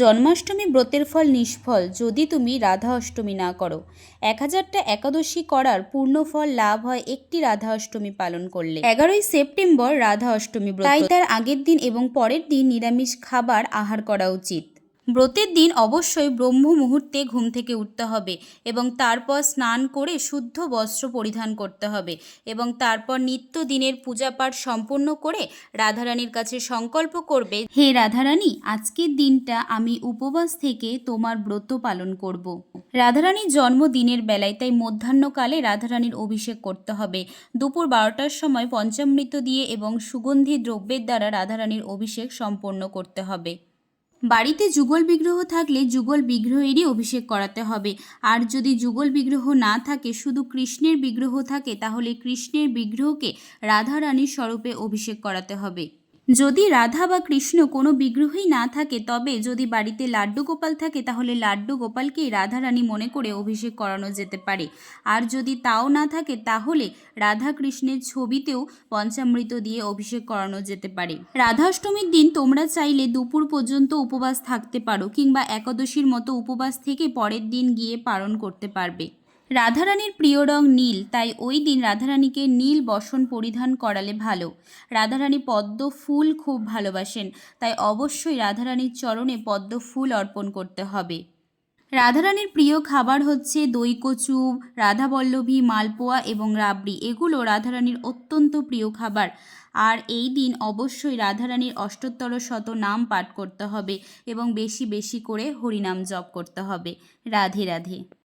জন্মাষ্টমী ব্রতের ফল নিষ্ফল, যদি তুমি রাধা অষ্টমী না করো। এক হাজারটা একাদশী করার পূর্ণ ফল লাভ হয় একটি রাধা অষ্টমী পালন করলে। এগারোই সেপ্টেম্বর রাধা অষ্টমী ব্রত। তাই তার আগের দিন এবং পরের দিন নিরামিষ খাবার আহার করা উচিত। ব্রতের দিন অবশ্যই ব্রহ্ম মুহূর্তে ঘুম থেকে উঠতে হবে এবং তারপর স্নান করে শুদ্ধ বস্ত্র পরিধান করতে হবে এবং তারপর নিত্য দিনের পূজাপাঠ সম্পূর্ণ করে রাধারানীর কাছে সংকল্প করবে, হে রাধারানী, আজকের দিনটা আমি উপবাস থেকে তোমার ব্রত পালন করব। রাধারানীর জন্ম দিনের বেলায় তাই মধ্যাহ্নকালে রাধারানীর অভিষেক করতে হবে দুপুর বারোটার সময় পঞ্চামৃত দিয়ে এবং সুগন্ধি দ্রব্যের দ্বারা রাধারানীর অভিষেক সম্পন্ন করতে হবে বাড়িতে যুগল বিগ্রহ থাকলে যুগল বিগ্রহেরই অভিষেক করাতে হবে। আর যদি যুগল বিগ্রহ না থাকে, শুধু কৃষ্ণের বিগ্রহ থাকে, তাহলে কৃষ্ণের বিগ্রহকে রাধারানীর স্বরূপে অভিষেক করাতে হবে। যদি রাধা বা কৃষ্ণ কোনো বিগ্রহই না থাকে, তবে যদি বাড়িতে লাড্ডু গোপাল থাকে, তাহলে লাড্ডু গোপালকেই রাধা রানী মনে করে অভিষেক করানো যেতে পারে। আর যদি তাও না থাকে, তাহলে রাধা কৃষ্ণের ছবিতেও পঞ্চামৃত দিয়ে অভিষেক করানো যেতে পারে। রাধাষ্টমীর দিন তোমরা চাইলে দুপুর পর্যন্ত উপবাস থাকতে পারো, কিংবা একাদশীর মতো উপবাস থেকে পরের দিন গিয়ে পালন করতে পারবে। রাধারানীর প্রিয় রং নীল, তাই ওই দিন রাধারানীকে নীল বসন পরিধান করালে ভালো। রাধারানী পদ্ম ফুল খুব ভালোবাসেন, তাই অবশ্যই রাধারানীর চরণে পদ্ম ফুল অর্পণ করতে হবে। রাধারানীর প্রিয় খাবার হচ্ছে দই কচু রাধাবল্লভী, মালপোয়া এবং রাবড়ি। এগুলো রাধারানীর অত্যন্ত প্রিয় খাবার। আর এই দিন অবশ্যই রাধারানীর অষ্টোত্তর শত নাম পাঠ করতে হবে এবং বেশি বেশি করে হরিনাম জপ করতে হবে। রাধে রাধে।